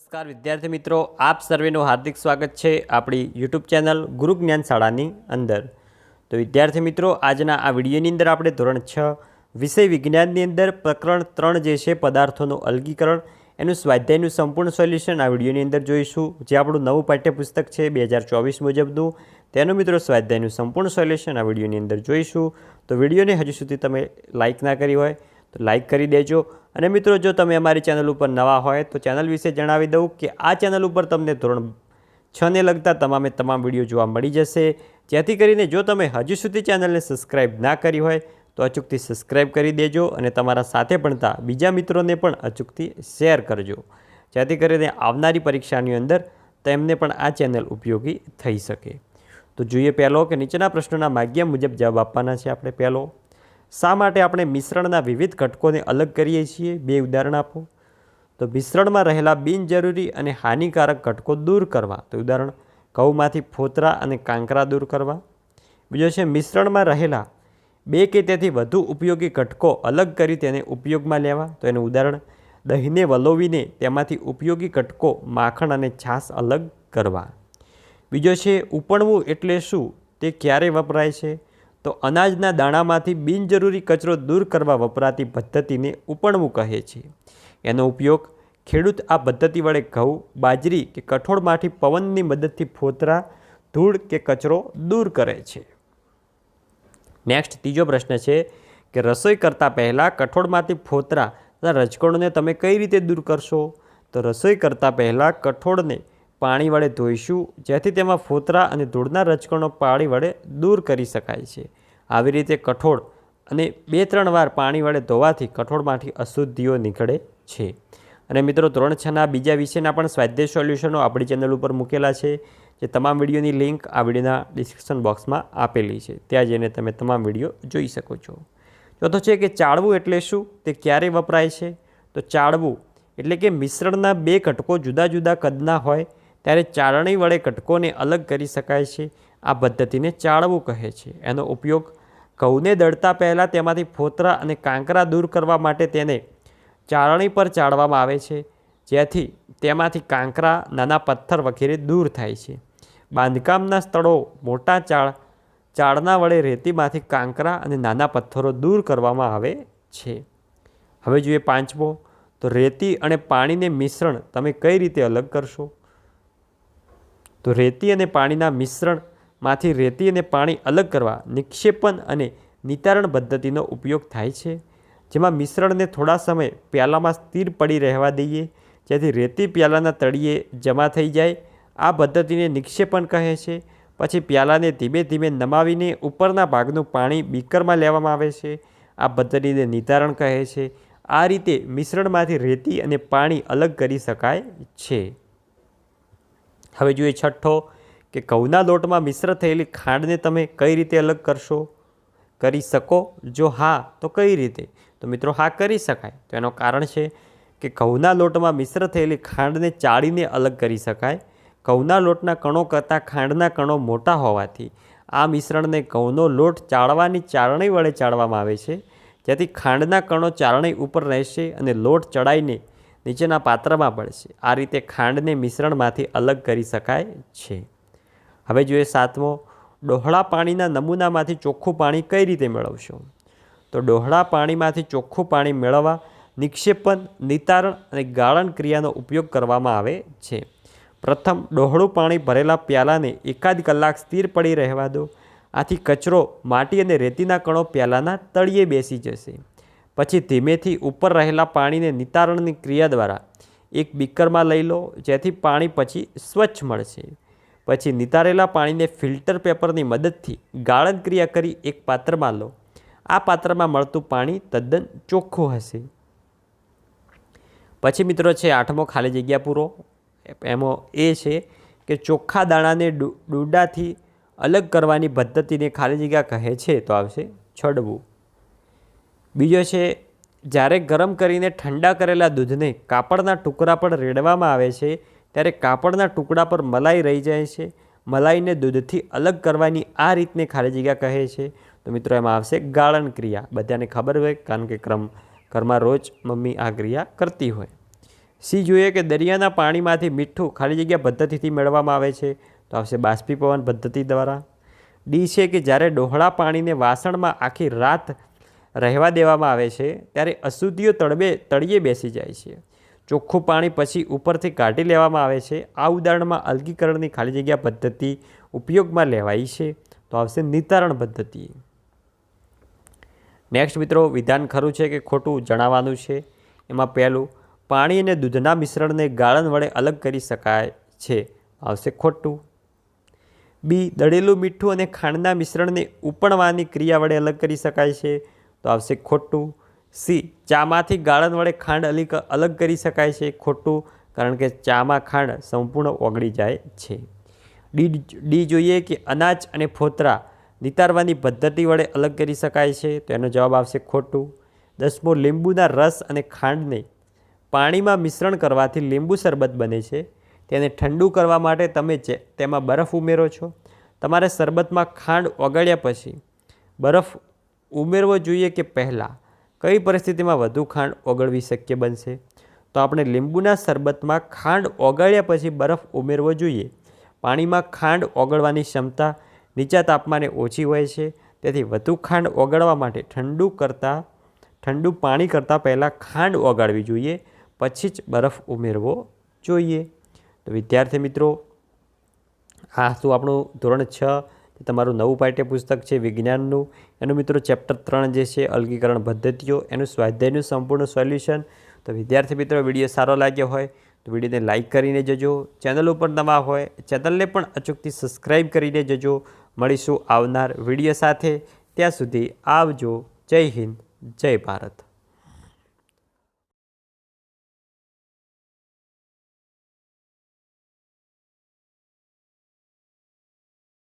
નમસ્કાર, વિદ્યાર્થી મિત્રો. આપ સર્વેનું હાર્દિક સ્વાગત છે આપણી યુટ્યુબ ચેનલ ગુરુ જ્ઞાન શાળાની અંદર. તો વિદ્યાર્થી મિત્રો, આજના આ વિડીયોની અંદર આપણે ધોરણ છ, વિષય વિજ્ઞાનની અંદર પ્રકરણ ત્રણ જે છે, પદાર્થોનું અલગીકરણ, એનું સ્વાધ્યાયનું સંપૂર્ણ સોલ્યુશન આ વિડીયોની અંદર જોઈશું. જે આપણું નવું પાઠ્યપુસ્તક છે, બે હજાર ચોવીસ મુજબનું, તેનું મિત્રો સ્વાધ્યાયનું સંપૂર્ણ સોલ્યુશન આ વિડીયોની અંદર જોઈશું. તો વિડીયોને હજુ સુધી તમે લાઇક ના કરી હોય તો લાઇક કરી દેજો. અને મિત્રો, જો તમે અમારી ચેનલ ઉપર નવા હોય, તો ચેનલ વિશે જણાવી દઉં કે આ ચેનલ ઉપર તમને ધોરણ છને લગતા તમામે તમામ વીડિયો જોવા મળી જશે. જેથી કરીને જો તમે હજુ સુધી ચેનલને સબસ્ક્રાઈબ ના કરી હોય, તો અચૂકથી સબસ્ક્રાઈબ કરી દેજો અને તમારા સાથે ભણતા બીજા મિત્રોને પણ અચૂકથી શેર કરજો. જેથી કરીને આવનારી પરીક્ષાની અંદર તેમને પણ આ ચેનલ ઉપયોગી થઈ શકે. તો જોઈએ પહેલો કે નીચેના પ્રશ્નોના માગ્યા મુજબ જવાબ આપવાના છે આપણે પહેલો. શા માટે આપણે મિશ્રણના વિવિધ ઘટકોને અલગ કરીએ છીએ? બે ઉદાહરણ આપો. તો મિશ્રણમાં રહેલા બિનજરૂરી અને હાનિકારક ઘટકો દૂર કરવા. તો ઉદાહરણ, ઘઉંમાંથી ફોતરા અને કાંકરા દૂર કરવા. બીજો છે, મિશ્રણમાં રહેલા બે કે તેથી વધુ ઉપયોગી ઘટકો અલગ કરી તેને ઉપયોગમાં લેવા. તો એનું ઉદાહરણ, દહીંને વલોવીને તેમાંથી ઉપયોગી ઘટકો માખણ અને છાશ અલગ કરવા. બીજો છે, ઉપણવું એટલે શું? તે ક્યારે વપરાય છે? તો અનાજના દાણામાંથી બિનજરૂરી કચરો દૂર કરવા વપરાતી પદ્ધતિને ઉપણવું કહે છે. એનો ઉપયોગ ખેડૂત આ પદ્ધતિ વડે ઘઉં, બાજરી કે કઠોળમાંથી પવનની મદદથી ફોતરા, ધૂળ કે કચરો દૂર કરે છે. નેક્સ્ટ ત્રીજો પ્રશ્ન છે કે રસોઈ કરતાં પહેલાં કઠોળમાંથી ફોતરા રજકણોને તમે કઈ રીતે દૂર કરશો? તો રસોઈ કરતાં પહેલાં કઠોળને પાણી વડે ધોઈશું, જેથી તેમાં ફોતરા અને ધૂળના રજકણો પાણી વડે દૂર કરી શકાય છે. આવી રીતે કઠોળ અને બે ત્રણ વાર પાણી વડે ધોવાથી કઠોળમાંથી અશુદ્ધિઓ નીકળે છે. અને મિત્રો, ધોરણ છના બીજા વિષયના પણ સ્વાધ્યાય સોલ્યુશનો આપણી ચેનલ ઉપર મૂકેલા છે, જે તમામ વિડીયોની લિંક આ વિડીયોના ડિસ્ક્રિપ્શન બોક્સમાં આપેલી છે. ત્યાં જઈને તમે તમામ વીડિયો જોઈ શકો છો. ચોથો છે કે ચાળવું એટલે શું? તે ક્યારે વપરાય છે? તો ચાળવું એટલે કે મિશ્રણના બે ઘટકો જુદા જુદા કદના હોય ત્યારે ચાળણી વડે ઘટકોને અલગ કરી શકાય છે. આ પદ્ધતિને ચાળવું કહે છે. એનો ઉપયોગ ઘઉંને દળતા પહેલાં તેમાંથી ફોતરા અને કાંકરા દૂર કરવા માટે તેને ચાળણી પર ચાળવામાં આવે છે, જેથી તેમાંથી કાંકરા નાના પથ્થર વગેરે દૂર થાય છે. બાંધકામના સ્થળો મોટા ચાળ, ચાળના વડે રેતીમાંથી કાંકરા અને નાના પથ્થરો દૂર કરવામાં આવે છે. હવે જોઈએ પાંચમો, તો રેતી અને પાણીને મિશ્રણ તમે કઈ રીતે અલગ કરશો? તો રેતી અને પાણીના મિશ્રણમાંથી રેતી અને પાણી અલગ કરવા નિક્ષેપણ અને નિતારણ પદ્ધતિનો ઉપયોગ થાય છે. જેમાં મિશ્રણને થોડા સમય પ્યાલામાં સ્થિર પડી રહેવા દઈએ, જેથી રેતી પ્યાલાના તળિયે જમા થઈ જાય. આ પદ્ધતિને નિક્ષેપણ કહે છે. પછી પ્યાલાને ધીમે ધીમે નમાવીને ઉપરના ભાગનું પાણી બીકરમાં લેવામાં આવે છે. આ પદ્ધતિને નિતારણ કહે છે. આ રીતે મિશ્રણમાંથી રેતી અને પાણી અલગ કરી શકાય છે. હવે જોઈએ છઠ્ઠો, કે ઘઉંના લોટમાં મિશ્ર થયેલી ખાંડને તમે કઈ રીતે અલગ કરશો? કરી શકો? જો હા, તો કઈ રીતે? તો મિત્રો, હા, કરી શકાય. તો એનું કારણ છે કે ઘઉંના લોટમાં મિશ્ર થયેલી ખાંડને ચાળીને અલગ કરી શકાય. ઘઉંના લોટના કણો કરતાં ખાંડના કણો મોટા હોવાથી આ મિશ્રણને ઘઉંનો લોટ ચાળવાની ચાળણી વડે ચાળવામાં આવે છે. જેથી ખાંડના કણો ચાળણી ઉપર રહેશે અને લોટ ચડાઈને નીચેના પાત્રમાં પડશે આ રીતે ખાંડને મિશ્રણમાંથી અલગ કરી શકાય છે. હવે જોઈએ સાતમો, ડોહળા પાણીના નમૂનામાંથી ચોખ્ખું પાણી કઈ રીતે મેળવશો? તો ડોહળા પાણીમાંથી ચોખ્ખું પાણી મેળવવા નિક્ષેપણ નિતારણ અને ગાળણ ક્રિયાનો ઉપયોગ કરવામાં આવે છે. પ્રથમ, ડોહળું પાણી ભરેલા પ્યાલાને એકાદ કલાક સ્થિર પડી રહેવા દો. આથી કચરો, માટી અને રેતીના કણો પ્યાલાના તળિયે બેસી જશે. પછી ધીમેથી ઉપર રહેલા પાણીને નિતારણની ક્રિયા દ્વારા એક બીકરમાં લઈ લો, જેથી પાણી પછી સ્વચ્છ મળશે. પછી નિતારેલા પાણીને ફિલ્ટર પેપરની મદદથી ગાળણ ક્રિયા કરી એક પાત્રમાં લો. આ પાત્રમાં મળતું પાણી તદ્દન ચોખ્ખું હશે. પછી મિત્રો છે આઠમો ખાલી જગ્યા પૂરો. એમાં એ છે કે ચોખ્ખા દાણાને ડૂડાથી અલગ કરવાની પદ્ધતિને ખાલી જગ્યા કહે છે તો આવશે છડવું. બીજો છે, જ્યારે ગરમ કરીને ઠંડા કરેલા દૂધને કાપડના ટુકડા પર રેડવામાં આવે છે, ત્યારે કાપડના ટુકડા પર મલાઈ રહી જાય છે. મલાઈને દૂધથી અલગ કરવાની આ રીતને ખાલી જગ્યા કહે છે. તો મિત્રો, એમાં આવશે ગાળણ ક્રિયા. બધાને ખબર હોય, કારણ કે ક્રમ, ઘરમાં રોજ મમ્મી આ ક્રિયા કરતી હોય. સી જોઈએ કે દરિયાના પાણીમાંથી મીઠું ખાલી જગ્યા પદ્ધતિથી મેળવવામાં આવે છે. તો આવશે બાષ્પીભવન પદ્ધતિ દ્વારા. ડી છે કે જ્યારે ડોહળા પાણીને વાસણમાં આખી રાત રહેવા દેવામાં આવે છે, ત્યારે અશુદ્ધિઓ તળબે, તળિયે બેસી જાય છે. ચોખ્ખું પાણી પછી ઉપરથી કાઢી લેવામાં આવે છે. આ ઉદાહરણમાં અલગીકરણની ખાલી જગ્યા પદ્ધતિ ઉપયોગમાં લેવાય છે. તો આવશે નિતારણ પદ્ધતિ. નેક્સ્ટ મિત્રો, વિધાન ખરું છે કે ખોટું જણાવવાનું છે? એમાં પહેલું, પાણી અને દૂધના મિશ્રણને ગાળણ વડે અલગ કરી શકાય છે. આવશે ખોટું. બી, દળેલું મીઠું અને ખાંડના મિશ્રણને ઉપણવાની ક્રિયા વડે અલગ કરી શકાય છે. તો આવશે ખોટું. સી, ચામાંથી ગાળણ વડે ખાંડ અલી અલગ કરી શકાય છે, ખોટું, કારણ કે ચામાં ખાંડ સંપૂર્ણ ઓગળી જાય છે. ડી ડી જોઈએ કે અનાજ અને ફોતરા નિતારવાની પદ્ધતિ વડે અલગ કરી શકાય છે, તો એનો જવાબ આવશે ખોટું. દસમો, લીંબુના રસ અને ખાંડને પાણીમાં મિશ્રણ કરવાથી લીંબુ શરબત બને છે. તેને ઠંડુ કરવા માટે તમે જે, તેમાં બરફ ઉમેરો છો. તમારે શરબતમાં ખાંડ ઓગળ્યા પછી બરફ ઉમેરવો જોઈએ કે પહેલાં? કઈ પરિસ્થિતિમાં વધુ ખાંડ ઓગળવી શક્ય બનશે? તો આપણે લીંબુના શરબતમાં ખાંડ ઓગાળ્યા પછી બરફ ઉમેરવો જોઈએ. પાણીમાં ખાંડ ઓગળવાની ક્ષમતા નીચા તાપમાને ઓછી હોય છે. તેથી વધુ ખાંડ ઓગળવા માટે ઠંડુ કરતાં, ઠંડુ પાણી કરતાં પહેલાં ખાંડ ઓગાળવી જોઈએ. પછી જ બરફ ઉમેરવો જોઈએ. તો વિદ્યાર્થી મિત્રો, આ હતું આપણું ધોરણ છ તમારું નવું પાઠ્યપુસ્તક છે, વિજ્ઞાનનું. એનું મિત્રો ચેપ્ટર ત્રણ જે છે, અલગીકરણ પદ્ધતિઓ, એનું સ્વાધ્યાયનું સંપૂર્ણ સોલ્યુશન. તો વિદ્યાર્થી મિત્રો, વીડિયો સારો લાગ્યો હોય તો વિડીયોને લાઇક કરીને જજો. ચેનલ ઉપર નવા હોય, ચેનલને પણ અચૂકથી સબસ્ક્રાઈબ કરીને જજો. મળીશું આવનાર વીડિયો સાથે. ત્યાં સુધી આવજો. જય હિન્દ, જય ભારત.